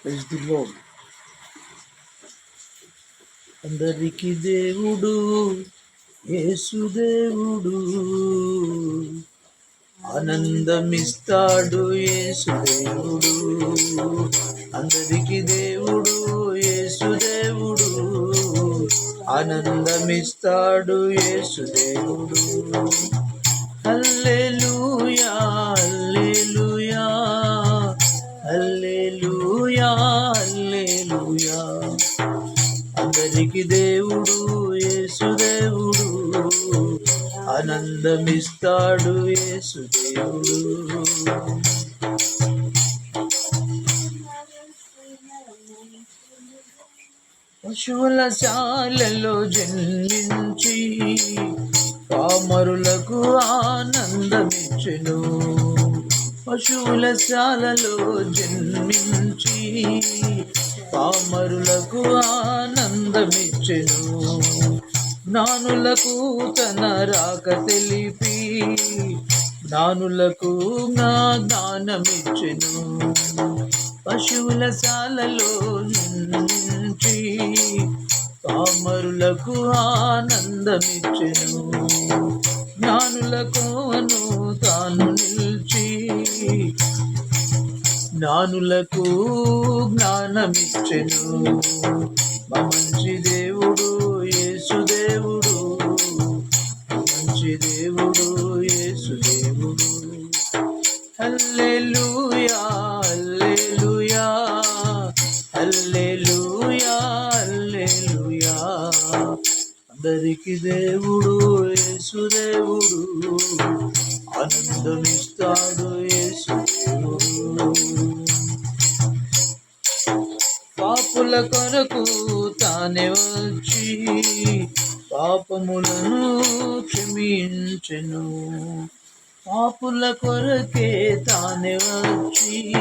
Praise the lord అందరికి దేవుడు. యేసుదేవుడు ఆనందమిస్తాడు యేసుదేవుడు అందరికీ దేవుడు యేసుదేవుడు ఆనందమిస్తాడు యేసుదేవుడు హల్లెలు అందరికి దేవుడు యేసుదేవుడు ఆనందమిస్తాడు యేసుదేవుడు పశువుల శాలలో జన్మించి పామరులకు ఆనందమిచ్చును. పశువుల శాలలో జన్మించి పామరులకు ఆనందమిచ్చెను. నానులకు తన రాక తెలిపి నానులకు నా జ్ఞానమిచ్చెను. పశువుల శాలలో నుంచి పామరులకు ఆనందమిచ్చెను. జ్ఞానులకు తాను నిలిచి జ్ఞానులకు జ్ఞానమిచ్చెను. మంచి దేవుడు యేసుదేవుడు మంచి దేవుడు యేసుదేవుడు హల్లెలూయా హల్లెలూయా హల్లెలూయా హల్లెలూయా. అందరికి దేవుడు యేసుదేవుడు ఆనందమిస్తాడు యేసుదేవుడు పాపుల కొరకు తానే వచ్చి పాపములను క్షమించెను. పాపుల కొరకే తానే వచ్చి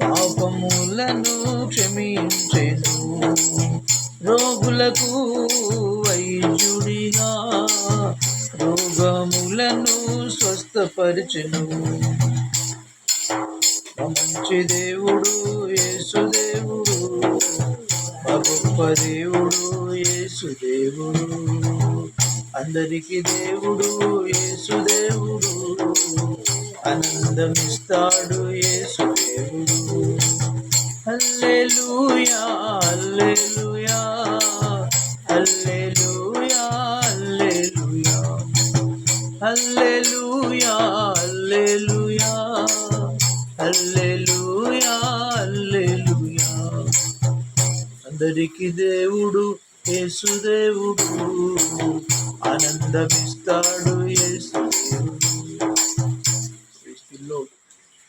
పాపములను క్షమించెను. రోగులకు వైద్యుడిగా రోగములను స్వస్థపరిచెను. మంచి దేవుడు యేసుదేవుడు దేవుడు యేసు దేవుడు అందరికీ దేవుడు యేసు యేసుదేవుడు ఆనందమిస్తాడు యేసుదేవుడు హల్లెలూయా హల్లెలూయా హల్లెలూయా హల్లెలూయా హల్లెలూయా హల్లెలూయా అల్లె అందరికి దేవుడు యేసుదేవుడు. ఆనందమిస్తాడు